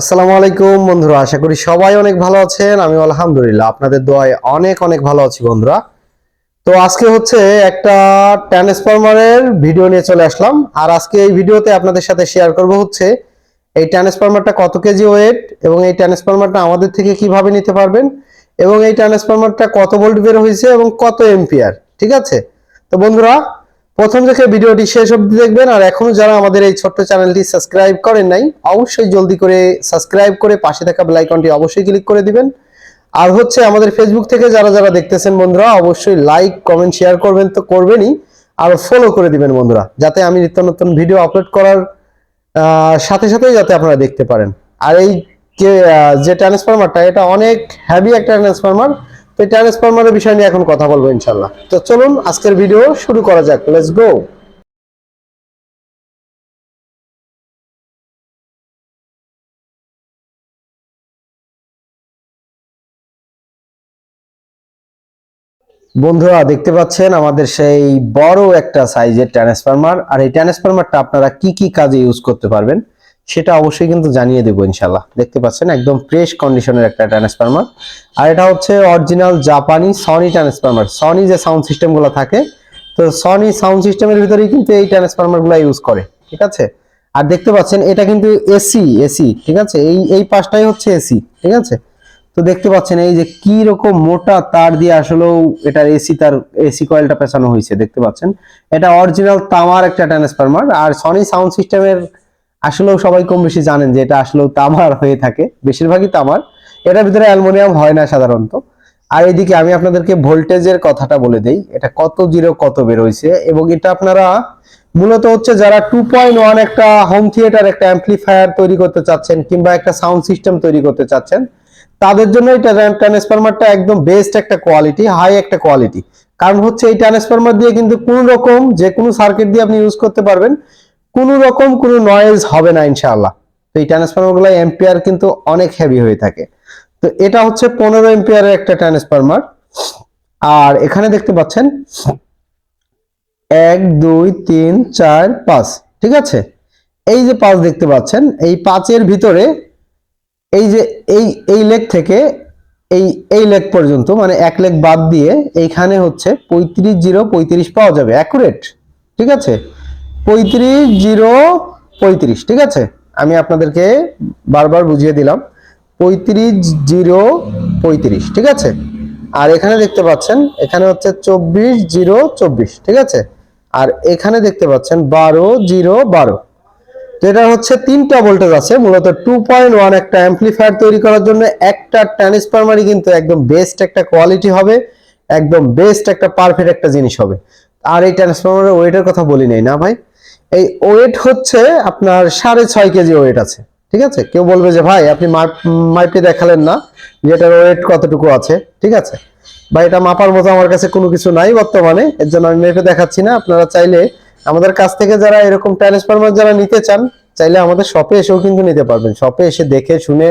আসসালামু আলাইকুম বন্ধুরা, আশা করি সবাই অনেক ভালো আছেন। আমি আলহামদুলিল্লাহ, আপনাদের দোয়ায় অনেক অনেক ভালো আছি বন্ধুরা। তো আজকে হচ্ছে একটা ট্রান্সফরমারের ভিডিও নিয়ে চলে আসলাম। আর আজকে এই ভিডিওতে আপনাদের সাথে শেয়ার করব হচ্ছে, এই ট্রান্সফরমারটা কত কেজি ওয়েট এবং এই ট্রান্সফরমারটা আমাদের থেকে কীভাবে নিতে পারবেন এবং এই ট্রান্সফরমারটা কত ভোল্ট বের হয়েছে এবং কত এম্পিয়ার ঠিক আছে? তো বন্ধুরা প্রথম থেকে ভিডিওটি শেষ অবধি দেখবেন, আর এখনও যারা আমাদের এই ছোট্ট চ্যানেলটি সাবস্ক্রাইব করেন নাই, অবশ্যই জলদি করে সাবস্ক্রাইব করে পাশে থাকা বেল আইকনটি অবশ্যই ক্লিক করে দিবেন। আর হচ্ছে আমাদের ফেসবুক থেকে যারা যারা দেখতেছেন বন্ধুরা, অবশ্যই লাইক কমেন্ট শেয়ার করবেন তো করবেনই, আর ফলো করে দিবেন বন্ধুরা, যাতে আমি নিত্য নতুন ভিডিও আপলোড করার সাথে সাথেই যাতে আপনারা দেখতে পারেন। আর এই যে ট্রান্সফরমারটা এটা অনেক হ্যাভি একটা ট্রান্সফরমার তো বিষয় নিয়ে এখন কথা বলব ইনশাল্লাহ তো চলুন, আজকের ভিডিও শুরু করা যাক। লেটস গো বন্ধুরা, দেখতে পাচ্ছেন আমাদের সেই বড় একটা সাইজের ট্রান্সফরমার আর এই ট্রান্সফরমারটা আপনারা কি কি কাজে ইউজ করতে পারবেন? সেটা অবশ্যই কিন্তু জানিয়ে দেবো ইনশাল্লাহ দেখতে পাচ্ছেন, একদম ফ্রেশ কন্ডিশনের একটা ট্রান্সফরমার আর এটা হচ্ছে অরিজিনাল জাপানি সনি ট্রান্সফরমার সনি যে সাউন্ড সিস্টেমগুলো থাকে, তো সনি সাউন্ড সিস্টেমের ভিতরেই কিন্তু এই ট্রান্সফরমারগুলো ইউজ করে, ঠিক আছে? আর দেখতে পাচ্ছেন, এটা কিন্তু এসি এসি ঠিক আছে? এই এই পাশটাই হচ্ছে এসি ঠিক আছে? তো দেখতে পাচ্ছেন, এই যে কি রকম মোটা তার দিয়ে আসলেও এটার এসি তার এসি কয়েলটা পেছানো হয়েছে, দেখতে পাচ্ছেন? এটা অরিজিনাল তামার একটা ট্রান্সফরমার আর সনি সাউন্ড সিস্টেমের আসলেও সবাই কম বেশি জানেন যে এটা আসলেও তামার হয়ে থাকে, বেশিরভাগই তামার। এটার ভিতরে অ্যালুমিনিয়াম হয় না সাধারণত। আর এদিকে আমি আপনাদেরকে ভোল্টেজের কথাটা বলে দেই, এটা কত জিরো কত বের হয়েছে এবং এটা আপনারা মূলত হচ্ছে যারা টু পয়েন্ট ওয়ান একটা হোম থিয়েটার একটা অ্যাম্পলিফায়ার তৈরি করতে চাচ্ছেন কিংবা একটা সাউন্ড সিস্টেম তৈরি করতে চাচ্ছেন, তাদের জন্য এই ট্রান্সফরমারটা একদম বেস্ট একটা কোয়ালিটি হাই একটা কোয়ালিটি কারণ হচ্ছে এই ট্রান্সফরমার দিয়ে কিন্তু কোনো রকম যে কোনো সার্কিট দিয়ে আপনি ইউজ করতে পারবেন। কোনো রকম কোনো নয়েজ হবে না ইনশাআল্লাহ। তো এই ট্রান্সফরমারগুলো এম্পিয়ার কিন্তু অনেক হেভি হয়ে থাকে। তো এটা হচ্ছে পনেরো এম্পিয়ারের একটা ট্রান্সফরমার আর এখানে দেখতে পাচ্ছেন, এক, দুই, তিন, চার, পাঁচ, ঠিক আছে? এই যে পাঁচ দেখতে পাচ্ছেন, এই পাঁচের ভিতরে এই যে এই এই লেগ থেকে এই এই লেগ পর্যন্ত মানে এক লেগ বাদ দিয়ে এইখানে হচ্ছে পঁয়ত্রিশ জিরো পঁয়ত্রিশ পাওয়া যাবে অ্যাকুরেট ঠিক আছে? পঁয়ত্রিশ জিরো পঁয়ত্রিশ, ঠিক আছে? আমি আপনাদেরকে বারবার বুঝিয়ে দিলাম, পঁয়ত্রিশ জিরো পঁয়ত্রিশ, ঠিক আছে? আর এখানে দেখতে পাচ্ছেন, এখানে হচ্ছে চব্বিশ জিরো চব্বিশ, ঠিক আছে? আর এখানে দেখতে পাচ্ছেন বারো জিরো বারো। তো এটা হচ্ছে তিনটা ভোল্টেজ আছে, মূলত টু পয়েন্ট ওয়ান একটা অ্যাম্পলিফায়ার তৈরি করার জন্য একটা ট্রান্সফরমারই কিন্তু একদম বেস্ট একটা কোয়ালিটি হবে, একদম বেস্ট একটা পারফেক্ট একটা জিনিস হবে। আর এই ট্রান্সফরমারের ওয়েটের কথা বলি নাই, না ভাই? এই ওয়েট হচ্ছে আপনার সাড়ে ছয় কেজি ওয়েট আছে, ঠিক আছে? কেউ বলবে যে, ভাই, আপনি মাইপে দেখালেন না যে এটার ওয়েট কতটুকু আছে? ঠিক আছে? বা এটা মাপার মতো আমার কাছে কোনো কিছু নাই বর্তমানে, এর জন্য আমি মেপে দেখাচ্ছি না। আপনারা চাইলে আমাদের কাছ থেকে যারা এরকম ট্রান্সফরমার যারা নিতে চান, চাইলে আমাদের শপে এসেও কিন্তু নিতে পারবেন। শপে এসে দেখে শুনে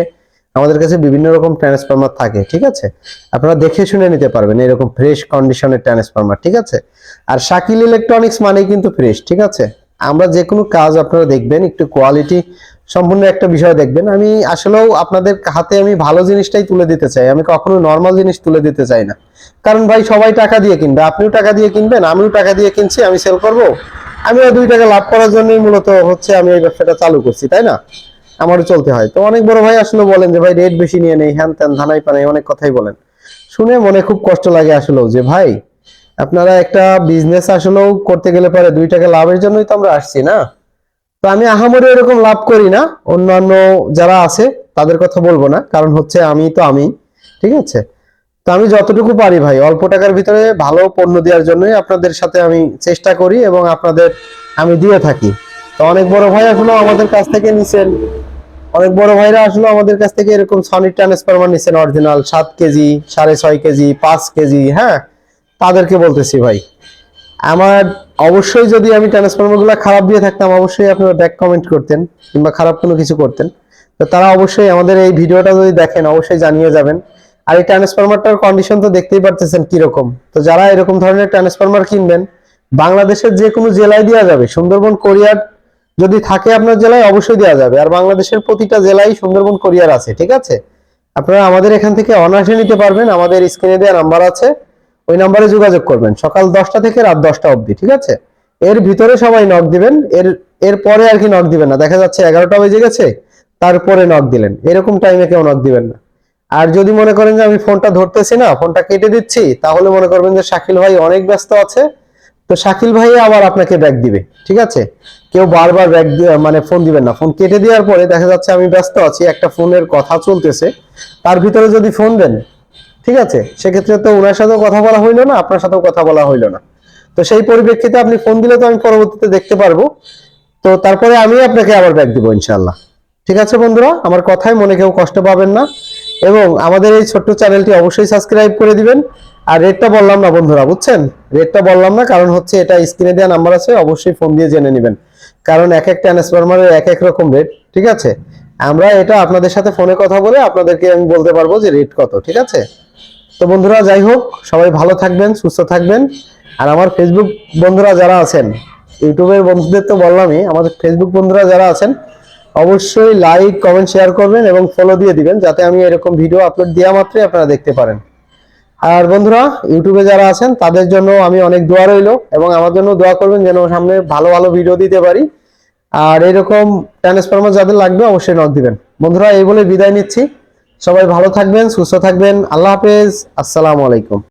আমাদের কাছে বিভিন্ন রকম ট্রান্সফরমার থাকে, ঠিক আছে? আপনারা দেখে শুনে নিতে পারবেন এরকম ফ্রেশ কন্ডিশনের ট্রান্সফরমার, ঠিক আছে? আর শাকিল ইলেকট্রনিক্স মানেই কিন্তু ফ্রেশ, ঠিক আছে? আমরা যে কোনো কাজ আপনারা দেখবেন, একটু কোয়ালিটি সম্পূর্ণ একটা বিষয় দেখবেন। আমি আসলেও আপনাদের হাতে আমি ভালো জিনিসটাই তুলে দিতে চাই। আমি কখনো নর্মাল জিনিস তুলে দিতে চাই না। কারণ ভাই, সবাই টাকা দিয়ে কিনবে। আপনিও টাকা দিয়ে কিনবেন, আমিও টাকা দিয়ে কিনছি, আমি সেল করব। আমিও দুই টাকা লাভ করার জন্যই মূলত হচ্ছে আমি এই ব্যবসাটা চালু করছি, তাই না? আমারও চলতে হয়। তো অনেক বড় ভাই আসলে বলেন যে, ভাই রেট বেশি নিয়ে নেই, হ্যান ত্যান, ধানাই পানাই, অনেক কথাই বলেন। শুনে মনে খুব কষ্ট লাগে আসলেও যে, ভাই আপনারা একটা বিজনেস আসলেও করতে গেলে পরে দুই টাকা লাভের জন্যই তো আমরা আসছি, না? তো আমি আহামরি এরকম লাভ করি না। অন্যান্য যারা আছে, তাদের কথা বলব না, কারণ হচ্ছে আমি তো আমি, ঠিক আছে? তো আমি যতটুকু পারি ভাই, অল্প টাকার ভিতরে ভালো পণ্য দেওয়ার জন্যই আপনাদের সাথে আমি চেষ্টা করি এবং আপনাদের আমি দিয়ে থাকি। তো অনেক বড় ভাই আসলে আমাদের কাছ থেকে নিছেন। অনেক বড় ভাইরা আসলে আমাদের কাছ থেকে এরকম সনি ট্রান্সফরমার নিছেন অরিজিনাল সাত কেজি, সাড়ে ছয় কেজি, পাঁচ কেজি হ্যাঁ? তাদেরকে বলতেছি, ভাই, আমার অবশ্যই যদি আমি ট্রান্সফরমারগুলো খারাপ দিয়ে থাকতাম, অবশ্যই আপনারা ব্যাক কমেন্ট করতেন কিংবা খারাপ কোনো কিছু করতেন। তো তারা অবশ্যই আমাদের এই ভিডিওটা যদি দেখেন, অবশ্যই জানিয়ে যাবেন। আর এই ট্রান্সফরমারটার কন্ডিশন তো দেখতেই পারতেছেন কীরকম। তো যারা এরকম ধরনের ট্রান্সফরমার কিনবেন, বাংলাদেশের যে কোনো জেলায় দেওয়া যাবে। সুন্দরবন, কোরিয়ার যদি থাকে আপনার জেলায়, অবশ্যই দেওয়া যাবে। আর বাংলাদেশের প্রতিটা জেলায় সুন্দরবন, কোরিয়ার আছে, ঠিক আছে? আপনারা আমাদের এখান থেকে অনার্সে নিতে পারবেন। আমাদের স্ক্রিনে দেওয়া নাম্বার আছে। ওই নাম্বারে যোগাযোগ করবেন। সকাল দশটা থেকে রাত দশটা অবধি, ঠিক আছে? এর ভিতরে সবাই নক দিবেন। এর এর পরে আর কি নক দিবেন না। দেখা যাচ্ছে এগারোটা বেজে গেছে, তারপরে নক দিলেন। এরকম টাইমে কেউ নক দিবেন না। আর যদি মনে করেন যে আমি ফোনটা ধরতেছি না ফোনটা কেটে দিচ্ছি, তাহলে মনে করবেন যে শাকিল ভাই অনেক ব্যস্ত আছে। তো শাকিল ভাই আবার আপনাকে ব্যাক দিবে, ঠিক আছে? কেউ বারবার ব্যাক মানে ফোন দিবেন না। ফোন কেটে দেওয়ার পরে দেখা যাচ্ছে আমি ব্যস্ত আছি, একটা ফোনের কথা চলতেছে। তার ভিতরে যদি ফোন দেন ঠিক আছে? সেক্ষেত্রে তো ওনার সাথেও কথা বলা হইল না, আপনার সাথেও কথা বলা হইল না। তো সেই পরিপ্রেক্ষিতে আপনি ফোন দিলে তো আমি পরবর্তীতে দেখতে পারব। তো তারপরে আমি আপনাকে আবার ব্যাক দিব ইনশাল্লাহ ঠিক আছে বন্ধুরা? আমার কথায় মনে কেউ কষ্ট পাবেন না। এবং আমাদের এই ছোট্ট চ্যানেলটি অবশ্যই সাবস্ক্রাইব করে দিবেন। আর রেটটা বললাম না বন্ধুরা, বুঝছেন? রেটটা বললাম না, কারণ হচ্ছে এটা স্ক্রিনে দেওয়া নাম্বার আছে, অবশ্যই ফোন দিয়ে জেনে নেবেন। কারণ এক এক ট্রান্সফরমারের এক এক রকম রেট ঠিক আছে? আমরা এটা আপনাদের সাথে ফোনে কথা বলে আপনাদেরকে আমি বলতে পারব যে রেট কত, ঠিক আছে? তো বন্ধুরা, যাই হোক, সবাই ভালো থাকবেন, সুস্থ থাকবেন। আর আমার ফেসবুক বন্ধুরা যারা আছেন, ইউটিউবের বন্ধুদের তো বললামই, আমাদের ফেসবুক বন্ধুরা যারা আছেন, অবশ্যই লাইক কমেন্ট শেয়ার করবেন এবং ফলো দিয়ে দিবেন, যাতে আমি এরকম ভিডিও আপলোড দেওয়া মাত্রই আপনারা দেখতে পারেন। আর বন্ধুরা, ইউটিউবে যারা আছেন, তাদের জন্য আমি অনেক দোয়া রইল এবং আমার জন্য দোয়া করবেন যেন সামনে ভালো ভালো ভিডিও দিতে পারি। আর এরকম ট্রান্সফরমার যাদের লাগবে, অবশ্যই নক দিবেন। বন্ধুরা, এই বলে বিদায় নিচ্ছি। সবাই ভালো থাকবেন সুস্থ থাকবেন। আল্লাহ হাফেজ। আসসালামু আলাইকুম।